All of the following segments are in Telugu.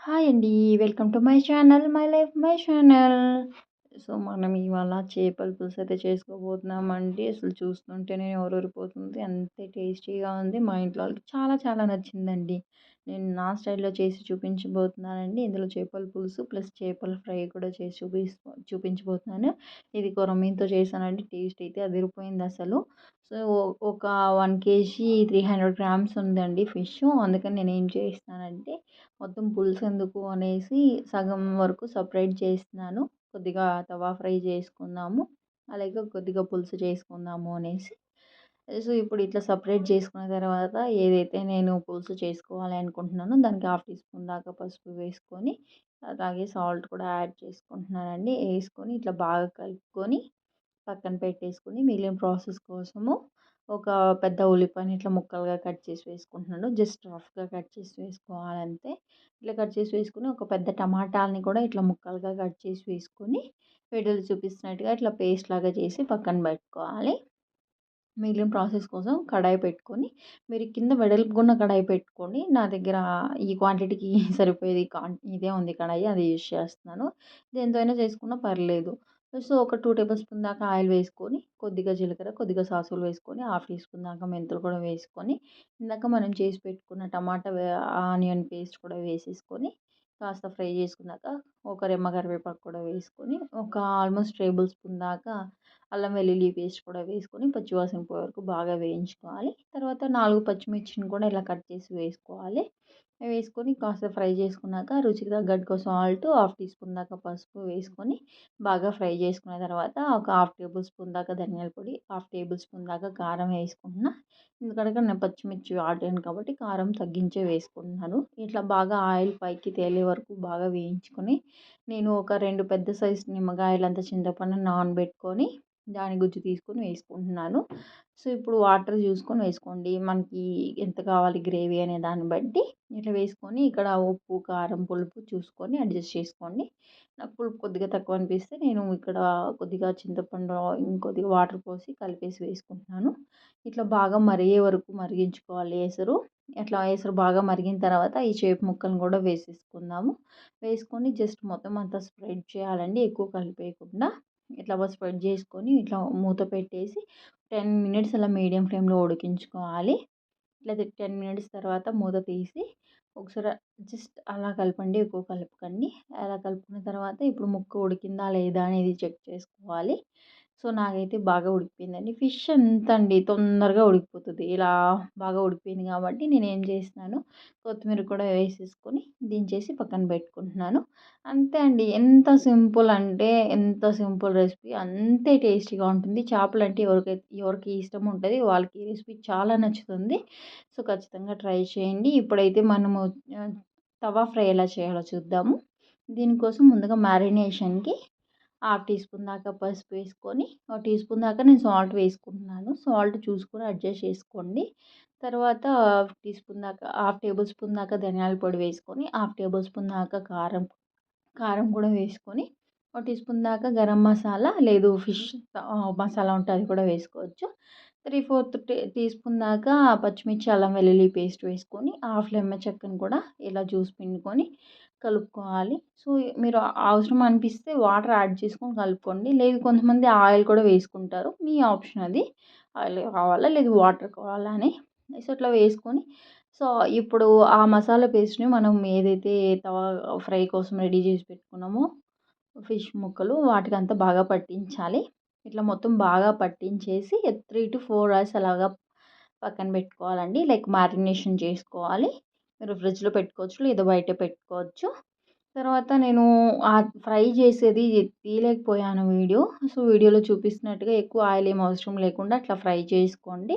హాయ్ అండి welcome to my channel my life my channel so మనం ఇవాళ చేపల పులుసు అయితే చేసుకోబోతున్నామండి. అసలు చూస్తుంటేనే ఎవరూరిపోతుంది అంతే టేస్టీగా ఉంది. మా ఇంట్లో వాళ్ళకి చాలా చాలా నచ్చిందండి. నేను నా స్టైల్లో చేసి చూపించబోతున్నానండి. ఇందులో చేపల పులుసు ప్లస్ చేపల ఫ్రై కూడా చేసి చూపి చూపించబోతున్నాను. ఇది కొరమీన్తో చేశానండి. టేస్ట్ అయితే అదిరిపోయింది అసలు. సో ఒక one KG three hundred grams ఉందండి ఫిష్. అందుకని నేను ఏం చేస్తానంటే మొత్తం పులుసు ఎందుకు అనేసి సగం వరకు సపరేట్ చేస్తున్నాను కొద్దిగా తవా ఫ్రై చేసుకుందాము. అలాగే కొద్దిగా పులుసు చేసుకుందాము అనేసి. సో ఇప్పుడు ఇట్లా సపరేట్ చేసుకున్న తర్వాత ఏదైతే నేను పులుసు చేసుకోవాలి అనుకుంటున్నానో దానికి హాఫ్ టీ స్పూన్ దాకా పసుపు వేసుకొని అలాగే సాల్ట్ కూడా యాడ్ చేసుకుంటున్నానండి. వేసుకొని ఇట్లా బాగా కలుపుకొని పక్కన పెట్టేసుకొని మిగిలిన ప్రాసెస్ కోసము ఒక పెద్ద ఉల్లిపాయని ఇట్లా ముక్కలుగా కట్ చేసి వేసుకుంటున్నాను జస్ట్ రఫ్గా కట్ చేసి వేసుకోవాలంతే. ఇట్లా కట్ చేసి వేసుకుని ఒక పెద్ద టమాటాలని కూడా ఇట్లా ముక్కలుగా కట్ చేసి వేసుకొని వీడియోలో చూపిస్తున్నట్టుగా ఇట్లా పేస్ట్ లాగా చేసి పక్కన పెట్టుకోవాలి. మిగిలిన ప్రాసెస్ కోసం కడాయి పెట్టుకొని మీరు కింద వెడల్పుకున్న కడాయి పెట్టుకోండి. నా దగ్గర ఈ క్వాంటిటీకి సరిపోయేది ఇదే ఉంది కడాయి అది యూజ్ చేస్తున్నాను. దేంతో అయినా చేసుకున్నా పర్లేదు. సో ఒక టూ టేబుల్ స్పూన్ దాకా ఆయిల్ వేసుకొని కొద్దిగా జీలకర్ర కొద్దిగా సాసులు వేసుకొని హాఫ్ టీ స్పూన్ దాకా మెంతులు కూడా వేసుకొని ఇందాక మనం చేసి పెట్టుకున్న టమాటా ఆనియన్ పేస్ట్ కూడా వేసేసుకొని కాస్త ఫ్రై చేసుకున్నాక ఒక రెమ్మ కరివేపాకు కూడా వేసుకొని ఒక ఆల్మోస్ట్ టేబుల్ స్పూన్ దాకా అల్లం వెల్లుల్లి పేస్ట్ కూడా వేసుకొని పచ్చివాసన పోయే వరకు బాగా వేయించుకోవాలి. తర్వాత నాలుగు పచ్చిమిర్చిని కూడా ఇలా కట్ చేసి వేసుకోవాలి. వేసుకొని కాస్త ఫ్రై చేసుకున్నాక రుచికి కోసం సాల్ట్ హాఫ్ టీ స్పూన్ దాకా పసుపు వేసుకొని బాగా ఫ్రై చేసుకున్న తర్వాత ఒక హాఫ్ టేబుల్ స్పూన్ దాకా ధనియాల పొడి హాఫ్ టేబుల్ స్పూన్ దాకా కారం వేసుకుంటున్నా. ఎందుకంటే నేను పచ్చిమిర్చి వాడాను కాబట్టి కారం తగ్గించే వేసుకుంటున్నాను. ఇట్లా బాగా ఆయిల్ పైకి తేలే వరకు బాగా వేయించుకొని నేను ఒక రెండు పెద్ద సైజు నిమ్మకాయలంత చింతపండు నానబెట్టుకొని దాని గుజ్జు తీసుకొని వేసుకుంటున్నాను. సో ఇప్పుడు వాటర్ చూసుకొని వేసుకోండి. మనకి ఎంత కావాలి గ్రేవీ అనే దాన్ని బట్టి ఇట్లా వేసుకొని ఇక్కడ ఉప్పు కారం పులుపు చూసుకొని అడ్జస్ట్ చేసుకోండి. నాకు పులుపు కొద్దిగా తక్కువ అనిపిస్తే నేను ఇక్కడ కొద్దిగా చింతపండు ఇంకొద్దిగా వాటర్ పోసి కలిపేసి వేసుకుంటున్నాను. ఇట్లా బాగా మరిగే వరకు మరిగించుకోవాలి ఎసరు. అట్లా ఎసరు బాగా మరిగిన తర్వాత ఈ చేప ముక్కలను కూడా వేసేసుకుందాము. వేసుకొని జస్ట్ మొత్తం అంతా స్ప్రెడ్ చేయాలండి. ఎక్కువ కలిపేయకుండా. ఇట్లా స్ప్రెడ్ చేసుకొని ఇట్లా మూత పెట్టేసి టెన్ మినిట్స్ అలా మీడియం ఫ్లేమ్లో ఉడికించుకోవాలి. ఇట్లా టెన్ మినిట్స్ తర్వాత మూత తీసి ఒకసారి జస్ట్ అలా కలపండి ఎక్కువ కలపకండి. అలా కలుపుకున్న తర్వాత ఇప్పుడు ముక్క ఉడికిందా లేదా అనేది చెక్ చేసుకోవాలి. సో నాకైతే బాగా ఉడికిపోయిందండి. ఫిష్ ఎంత అండి తొందరగా ఉడికిపోతుంది. ఇలా బాగా ఉడికిపోయింది కాబట్టి నేను ఏం చేస్తున్నాను కొత్తిమీర కూడా వేసేసుకొని దించేసి పక్కన పెట్టుకుంటున్నాను. అంతే అండి. ఎంత సింపుల్ అంటే ఎంత సింపుల్ రెసిపీ అంతే టేస్టీగా ఉంటుంది. చేపలు అంటే ఎవరికైతే ఎవరికి ఇష్టం ఉంటుంది వాళ్ళకి ఈ రెసిపీ చాలా నచ్చుతుంది. సో ఖచ్చితంగా ట్రై చేయండి. ఇప్పుడైతే మనము తవా ఫ్రై ఎలా చేయాలో చూద్దాము. దీనికోసం ముందుగా మ్యారినేషన్కి హాఫ్ టీ స్పూన్ దాకా పసుపు వేసుకొని ఒక టీ స్పూన్ దాకా నేను సాల్ట్ వేసుకుంటున్నాను. సాల్ట్ చూసుకొని అడ్జస్ట్ చేసుకోండి. తర్వాత హాఫ్ టీ స్పూన్ దాకా హాఫ్ టేబుల్ స్పూన్ దాకా ధనియాల పొడి వేసుకొని హాఫ్ టేబుల్ స్పూన్ దాకా కారం కారం కూడా వేసుకొని ఒక టీ స్పూన్ దాకా గరం మసాలా లేదు ఫిష్ మసాలా ఉంటే అది కూడా వేసుకోవచ్చు. Three fourth tea teaspoon దాకా పచ్చిమిర్చి అల్లం వెల్లుల్లి పేస్ట్ వేసుకొని హాఫ్ లెమ్మ చెక్కను కూడా ఇలా జ్యూస్ పిండుకొని కలుపుకోవాలి. సో మీరు అవసరం అనిపిస్తే వాటర్ యాడ్ చేసుకొని కలుపుకోండి. లేదు కొంతమంది ఆయిల్ కూడా వేసుకుంటారు. మీ ఆప్షన్ అది. ఆయిల్ కావాలా లేదు వాటర్ కావాలా అని. సో ఇట్లా వేసుకొని. సో ఇప్పుడు ఆ మసాలా పేస్ట్ని మనం ఏదైతే తవా ఫ్రై కోసం రెడీ చేసి పెట్టుకున్నామో ఫిష్ ముక్కలు వాటికి అంతా బాగా పట్టించాలి. ఇట్లా మొత్తం బాగా పట్టించేసి త్రీ టు ఫోర్ అవర్స్ అలాగా పక్కన పెట్టుకోవాలండి. లైక్ మ్యారినేషన్ చేసుకోవాలి. మీరు ఫ్రిడ్జ్లో పెట్టుకోవచ్చు లేదా బయట పెట్టుకోవచ్చు. తర్వాత నేను ఫ్రై చేసేది తీయలేకపోయాను వీడియో. సో వీడియోలో చూపిస్తున్నట్టుగా ఎక్కువ ఆయిల్ ఏం అవసరం లేకుండా అట్లా ఫ్రై చేసుకోండి.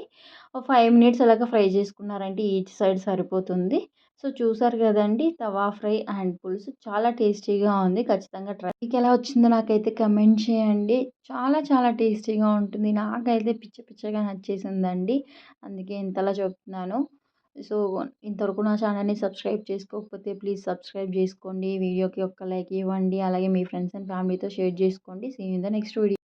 ఫైవ్ మినిట్స్ అలాగా ఫ్రై చేసుకున్నారంటే ఈచ్ సైడ్ సరిపోతుంది. సో చూసారు కదండి తవా ఫ్రై అండ్ పులుసు చాలా టేస్టీగా ఉంది. ఖచ్చితంగా ట్రై మీకు ఎలా వచ్చిందో నాకైతే కమెంట్ చేయండి. చాలా చాలా టేస్టీగా ఉంటుంది. నాకైతే పిచ్చ పిచ్చగా నచ్చేసిందండి. అందుకే ఇంతలా చెప్తున్నాను. సో ఇంతవరకు నా ఛానల్ని సబ్స్క్రైబ్ చేసుకోకపోతే ప్లీజ్ సబ్స్క్రైబ్ చేసుకోండి. వీడియోకి ఒక్క లైక్ ఇవ్వండి. అలాగే మీ ఫ్రెండ్స్ అండ్ ఫ్యామిలీతో షేర్ చేసుకోండి. See in the next video.